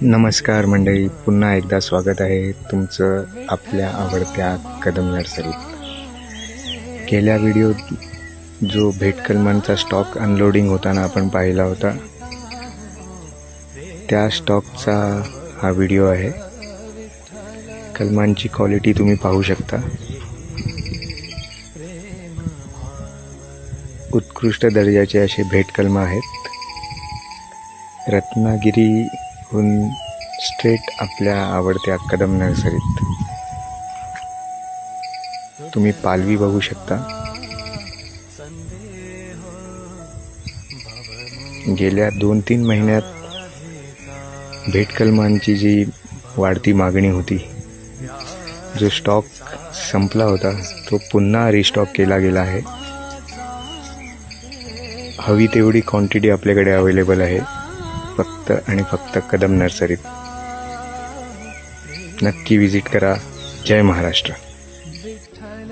नमस्कार मंडळी पुन्हा एकदा स्वागत आहे तुमचं आपल्या आवडत्या कदम नर्सरीत गेल्या व्हिडिओत जो भेटकलमांचा स्टॉक अनलोडिंग होताना आपण पाहिला होता त्या स्टॉकचा हा व्हिडिओ आहे. कलमांची क्वालिटी तुम्ही पाहू शकता. उत्कृष्ट दर्जाचे असे भेटकलमं आहेत. रत्नागिरीहून स्ट्रेट आपल्या आवडत्या कदम नर्सरीत. तुम्ही पालवी बघू शकता. गेल्या दोन तीन महिन्यात भेटकलमांची जी वाढती मागणी होती जो स्टॉक संपला होता तो पुन्हा रिस्टॉक केला गेला आहे. हवी तेवढी क्वांटिटी आपल्याकडे अवेलेबल आहे. फक्त आणि फक्त कदम नर्सरीत. नक्की विजिट करा. जय महाराष्ट्र. विठ्ठल